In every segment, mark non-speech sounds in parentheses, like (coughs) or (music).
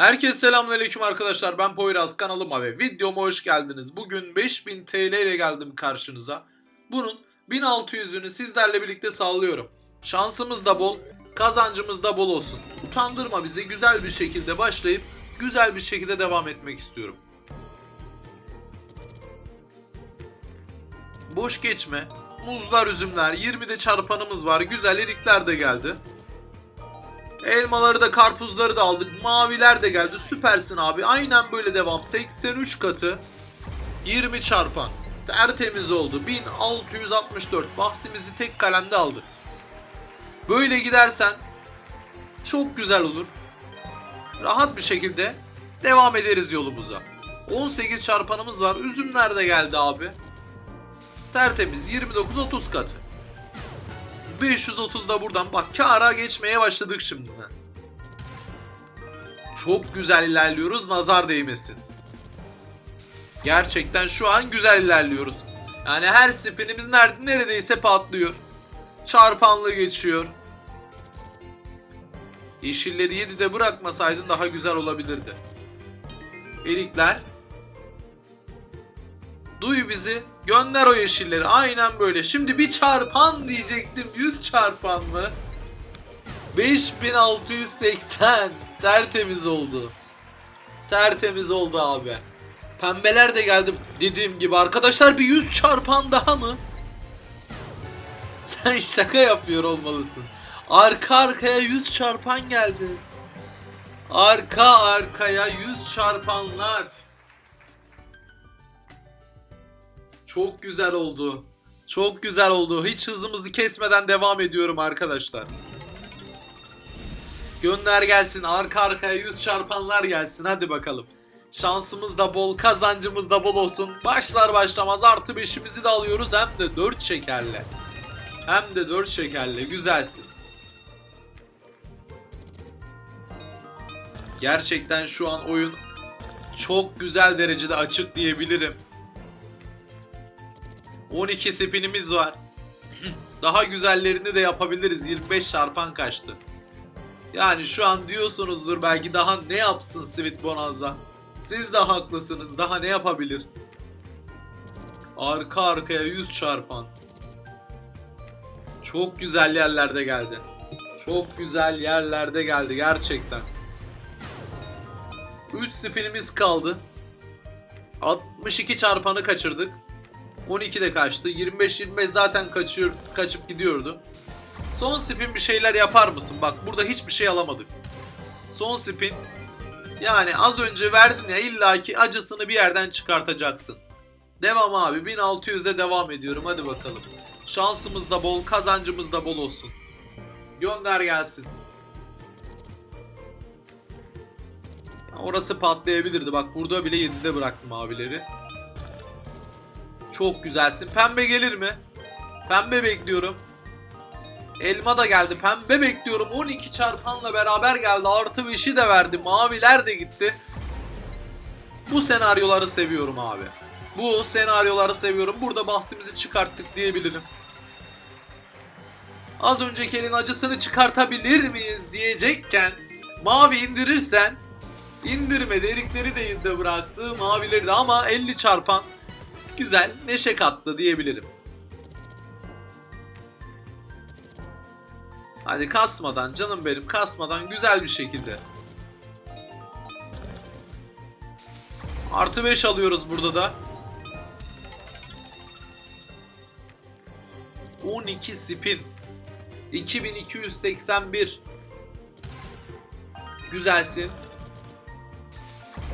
Herkese selamünaleyküm arkadaşlar. Ben Poyraz kanalıma ve videoma hoş geldiniz. Bugün 5000 TL ile geldim karşınıza. Bunun 1600'ünü sizlerle birlikte sallıyorum. Şansımız da bol, kazancımız da bol olsun. Utandırma bizi güzel bir şekilde başlayıp güzel bir şekilde devam etmek istiyorum. Boş geçme. Muzlar, üzümler, 20'de çarpanımız var. Güzel erikler de geldi. Elmaları da karpuzları da aldık. Maviler de geldi. Süpersin abi. Aynen böyle devam. 83 katı. 20 çarpan. Tertemiz oldu. 1664. Bahsimizi tek kalemde aldık. Böyle gidersen çok güzel olur. Rahat bir şekilde devam ederiz yolumuza. 18 çarpanımız var. Üzümler de geldi abi. Tertemiz 29-30 katı. 530 da buradan bak kara geçmeye başladık şimdiden. Çok güzel ilerliyoruz nazar değmesin. Gerçekten şu an güzel ilerliyoruz. Yani her spinimiz nerede, neredeyse patlıyor. Çarpanlı geçiyor. Yeşilleri 7'de bırakmasaydın daha güzel olabilirdi. Erikler. Duy bizi. Gönder o yeşilleri. Aynen böyle. Şimdi bir çarpan diyecektim. 100 çarpan mı? 5680. Tertemiz oldu. Tertemiz oldu abi. Pembeler de geldi dediğim gibi. Arkadaşlar bir 100 çarpan daha mı? Sen şaka yapıyor olmalısın. Arka arkaya 100 çarpan geldi. Arka arkaya 100 çarpanlar. Çok güzel oldu. Çok güzel oldu. Hiç hızımızı kesmeden devam ediyorum arkadaşlar. Gönder gelsin. Arka arkaya 100 çarpanlar gelsin. Hadi bakalım. Şansımız da bol, kazancımız da bol olsun. Başlar başlamaz artı 5'imizi de alıyoruz. Hem de 4 şekerle. Hem de 4 şekerle. Güzelsin. Gerçekten şu an oyun çok güzel derecede açık diyebilirim. 12 spinimiz var. (clears throat) Daha güzellerini de yapabiliriz. 25 çarpan kaçtı. Yani şu an diyorsunuzdur belki daha ne yapsın Sweet Bonanza. Siz de haklısınız. Daha ne yapabilir? Arka arkaya 100 çarpan. Çok güzel yerlerde geldi. Çok güzel yerlerde geldi gerçekten. 3 spinimiz kaldı. 62 çarpanı kaçırdık. 12 de kaçtı. 25-25 zaten kaçıyor, kaçıp gidiyordu. Son spin bir şeyler yapar mısın? Bak burada hiçbir şey alamadık. Son spin. Yani az önce verdin ya illaki acısını bir yerden çıkartacaksın. Devam abi 1600'e devam ediyorum hadi bakalım. Şansımız da bol kazancımız da bol olsun. Gönder gelsin. Orası patlayabilirdi bak burada bile 7'de bıraktım abileri. Çok güzelsin. Pembe gelir mi? Pembe bekliyorum. Elma da geldi. Pembe bekliyorum. 12 çarpanla beraber geldi. Artı 5'i de verdi. Maviler de gitti. Bu senaryoları seviyorum abi. Bu senaryoları seviyorum. Burada bahsimizi çıkarttık diyebilirim. Az önceki elin acısını çıkartabilir miyiz diyecekken mavi indirirsen indirmedi. Erikleri de yine bıraktı. Mavileri de ama 50 çarpan güzel neşe kattı diyebilirim. Hadi kasmadan canım benim kasmadan güzel bir şekilde. Artı 5 alıyoruz burada da. 12 spin. 2281. Güzelsin.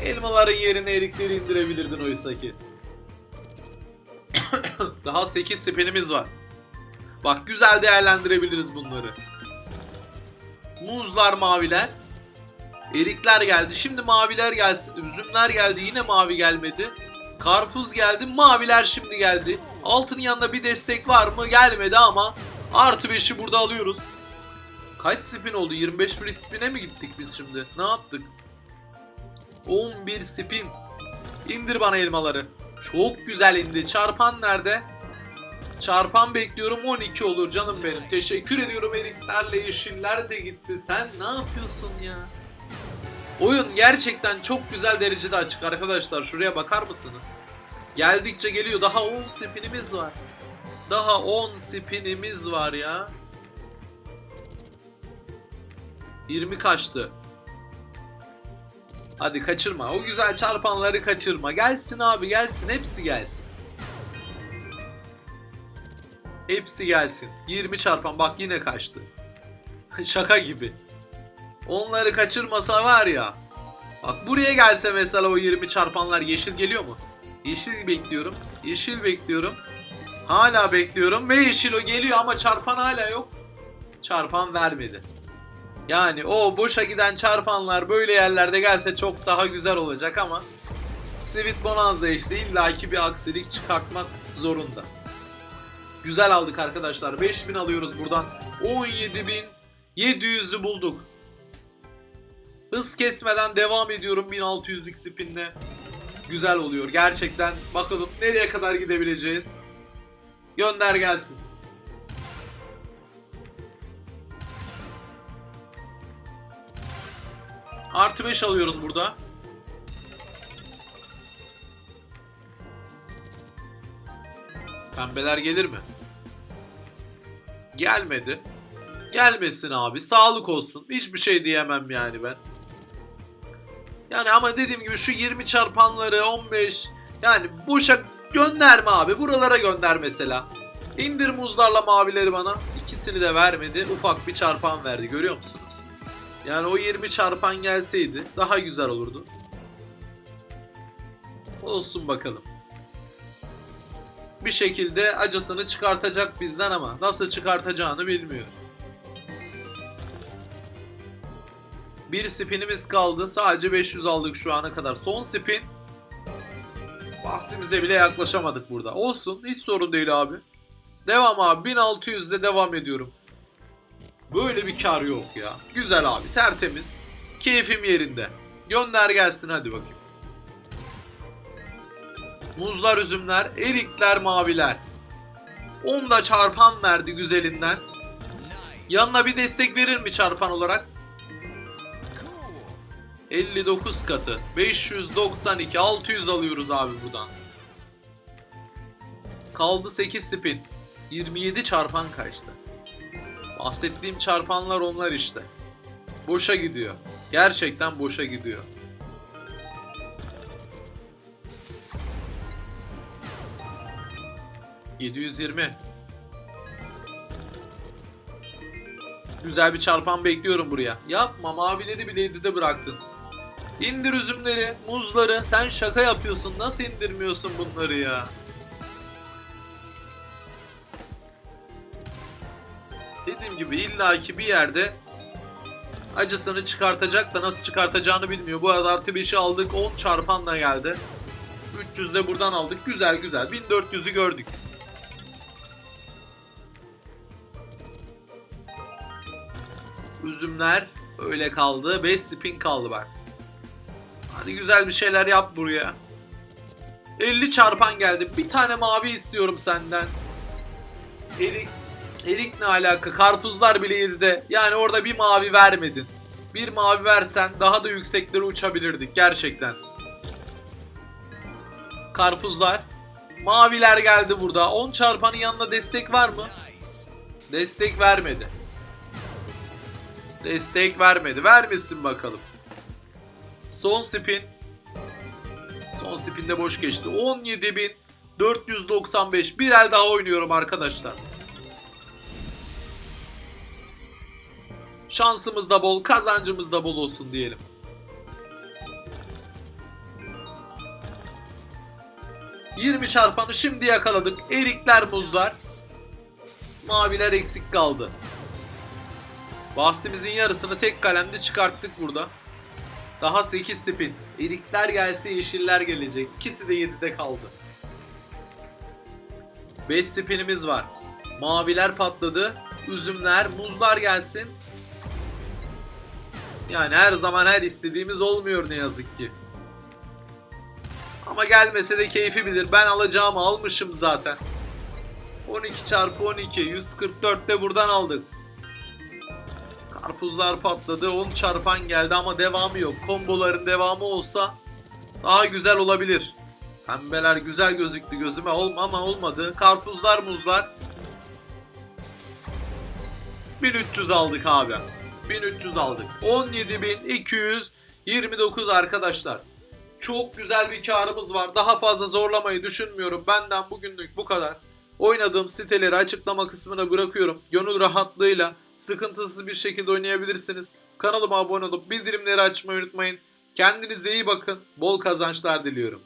Elmaların yerine erikleri indirebilirdin oysa ki. (coughs) Daha 8 spinimiz var. Bak güzel değerlendirebiliriz bunları. Muzlar maviler. Erikler geldi. Şimdi maviler gelsin. Üzümler geldi. Yine mavi gelmedi. Karpuz geldi. Maviler şimdi geldi. Altın yanında bir destek var mı? Gelmedi ama artı 5'i burada alıyoruz. Kaç spin oldu? 25 free spin'e mi gittik biz şimdi? Ne yaptık? 11 spin. İndir bana elmaları. Çok güzel indi. Çarpan nerede? Çarpan bekliyorum 12 olur canım benim. Teşekkür ediyorum eriklerle yeşiller de gitti. Sen ne yapıyorsun ya? Oyun gerçekten çok güzel derecede açık arkadaşlar. Şuraya bakar mısınız? Geldikçe geliyor. Daha 10 spinimiz var. Daha 10 spinimiz var ya. 20 kaçtı. Hadi kaçırma. O güzel çarpanları kaçırma. Gelsin abi gelsin. Hepsi gelsin. Hepsi gelsin. 20 çarpan. Bak yine kaçtı. (laughs) Şaka gibi. Onları kaçırmasa var ya. Bak buraya gelse mesela o 20 çarpanlar yeşil geliyor mu? Yeşil bekliyorum. Yeşil bekliyorum. Hala bekliyorum ve yeşil o geliyor ama çarpan hala yok. Çarpan vermedi. Yani o boşa giden çarpanlar böyle yerlerde gelse çok daha güzel olacak ama Sweet Bonanza işte illaki bir aksilik çıkartmak zorunda. Güzel aldık arkadaşlar. 5000 alıyoruz buradan. 17700'ü bulduk. Hız kesmeden devam ediyorum 1600'lük spinle. Güzel oluyor gerçekten. Bakalım nereye kadar gidebileceğiz. Gönder gelsin. Artı 5 alıyoruz burada. Pembeler gelir mi? Gelmedi. Gelmesin abi. Sağlık olsun. Hiçbir şey diyemem yani ben. Yani ama dediğim gibi şu 20 çarpanları 15 yani boşa gönderme abi. Buralara gönder mesela. İndir muzlarla mavileri bana. İkisini de vermedi. Ufak bir çarpan verdi. Görüyor musunuz? Yani o 20 çarpan gelseydi daha güzel olurdu. Olsun bakalım. Bir şekilde acısını çıkartacak bizden ama nasıl çıkartacağını bilmiyor. Bir spinimiz kaldı. Sadece 500 aldık şu ana kadar. Son spin. Bahsimize bile yaklaşamadık burada. Olsun. Hiç sorun değil abi. Devam abi. 1600 ile devam ediyorum. Böyle bir kar yok ya. Güzel abi. Tertemiz. Keyfim yerinde. Gönder gelsin hadi bakayım. Muzlar, üzümler, erikler, maviler. 10 da çarpan verdi güzelinden. Yanına bir destek verir mi çarpan olarak? 59 katı. 592. 600 alıyoruz abi buradan. Kaldı 8 spin. 27 çarpan kaçtı. Bahsettiğim çarpanlar onlar işte. Boşa gidiyor. Gerçekten boşa gidiyor. ...720. Güzel bir çarpan bekliyorum buraya. Yapma mavileri bile 7'de bıraktın. İndir üzümleri, muzları. Sen şaka yapıyorsun. Nasıl indirmiyorsun bunları ya? Dediğim gibi illaki bir yerde acısını çıkartacak da nasıl çıkartacağını bilmiyor. Bu arada artı 5'i aldık. 10 çarpanla geldi. 300 de buradan aldık. Güzel güzel. 1400'ü gördük. Üzümler öyle kaldı. 5 spin kaldı bak. Hadi güzel bir şeyler yap buraya. 50 çarpan geldi. Bir tane mavi istiyorum senden. Erik, erik ne alaka? Karpuzlar bile yedi Yani orada bir mavi vermedin. Bir mavi versen daha da yükseklere uçabilirdik gerçekten. Karpuzlar. Maviler geldi burada. 10 çarpanın yanına destek var mı? Destek vermedi. Destek vermedi. Vermesin bakalım. Son spin. Son spinde boş geçti. 17.495. Bir el daha oynuyorum arkadaşlar. Şansımız da bol, kazancımız da bol olsun diyelim. ...20 çarpanı şimdi yakaladık. Erikler, muzlar. Maviler eksik kaldı. Bahsimizin yarısını tek kalemde çıkarttık burada. Daha 8 spin. Erikler gelse yeşiller gelecek. İkisi de 7'de kaldı. 5 spinimiz var. Maviler patladı. Üzümler, muzlar gelsin. Yani her zaman her istediğimiz olmuyor ne yazık ki. Ama gelmese de keyfi bilir. Ben alacağımı almışım zaten. 12 çarpı 12 144 de buradan aldık. Karpuzlar patladı. 10 çarpan geldi ama devamı yok. Komboların devamı olsa daha güzel olabilir. Pembeler güzel gözüktü gözüme Ol- ama olmadı. Karpuzlar muzlar. 1300 aldık abi. 1300 aldık. 17229 arkadaşlar. Çok güzel bir karımız var. Daha fazla zorlamayı düşünmüyorum. Benden bugünlük bu kadar. Oynadığım siteleri açıklama kısmına bırakıyorum. Gönül rahatlığıyla sıkıntısız bir şekilde oynayabilirsiniz. Kanalıma abone olup bildirimleri açmayı unutmayın. Kendinize iyi bakın. Bol kazançlar diliyorum.